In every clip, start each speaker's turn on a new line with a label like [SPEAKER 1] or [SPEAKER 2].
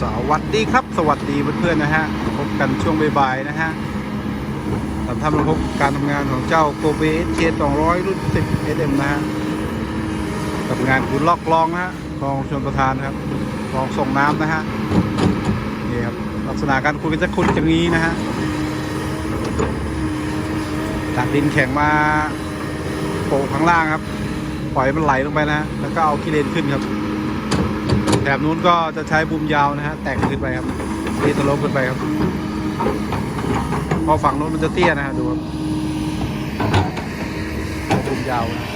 [SPEAKER 1] สวัสดีครับ สวัสดีเพื่อนๆนะฮะพบกันช่วงบ่ายๆนะฮะสำหรับพบการทำงานของเจ้าโกเบสเค200รุ่น10 SM นะฮะกับงานขุดลอกคลองนะฮะคลองชนประทานนะครับคลองส่งน้ำนะฮะนี่ครับลักษณะการขุดก็จะขุดอย่างนี้นะฮะตักดินแข็งมาโปะข้างล่างครับ ปล่อยมันไหลลงไปนะ แล้วก็เอากิเลนขึ้นครับ ถบนู้นก็จะใช้บุมยาวนะฮะ แตกขึ้นไปครับตีตะลบขึ้นไปครับพอฝั่งนู้นมันจะเตี้ยนะฮะดูครับบุมยาวนะ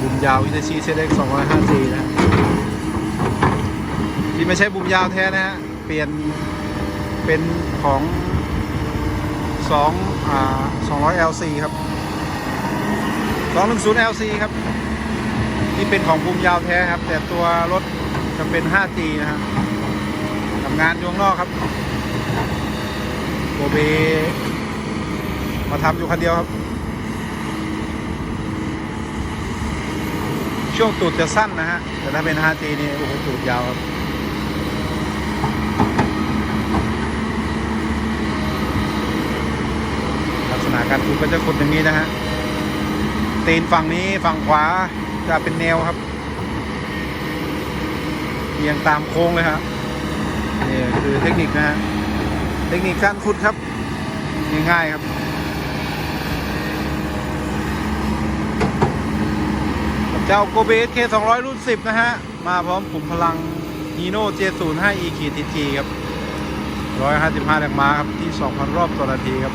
[SPEAKER 1] บุมยาวอิตอร์ชีเซเด็กสองร้อยห้าสี่นะ ที่ไม่ใช่บุมยาวแท้นะฮะ เปลี่ยนเป็นของสองอ่าสองร้อย LC ครับสองหนึ่งศูนย์ LC ครับ ที่เป็นของภูมิยาวแท้ครับ แต่ตัวรถ จะเป็น 5G นะครับทำงานอยู่ข้างนอกครับโกเบมาทำอยู่คันเดียวครับ ช่วงตูดจะสั้นนะฮะ แต่ถ้าเป็น 5G นี่โอ้โหตูดยาวครับลักษณะการขุดก็จะขุดอย่างนี้นะฮะตีนฝั่งนี้ฝั่งขวาจะเป็นแนวครับ อียงตามโค้งเลยครับนี่คือเทคนิคนะฮะเทคนิคการขุดครับง่ายๆครับเจ้าโกเบสเค200รุ่น10นะฮะ มาพร้อมขุมพลังฮีโน่ J05 E ขีดทีทีครับ155แรงม้าครับ ที่2,000รอบต่อนาทีครับ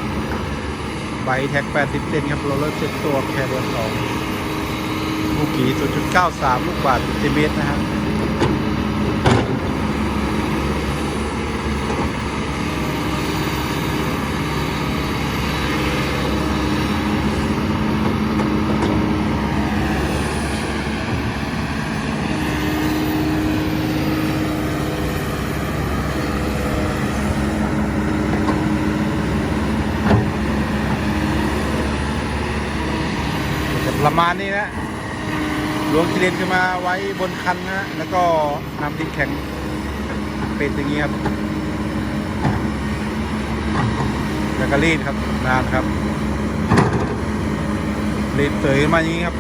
[SPEAKER 1] ใบแท็ก80เซนครับโรลเลอร์เจ็ดตัวแคร์เดือนสองลูกกี่0.93ลูกบาทเซนติเมตรนะฮะ ประมาณนี้นะลวงกิเลนขึ้นมาไว้บนคันนะแล้วก็นำดินแข็งเป็นอย่างนี้ครับแล้วก็รีดครับนานครับรีดเตยขึ้นมาอย่างนี้ครับ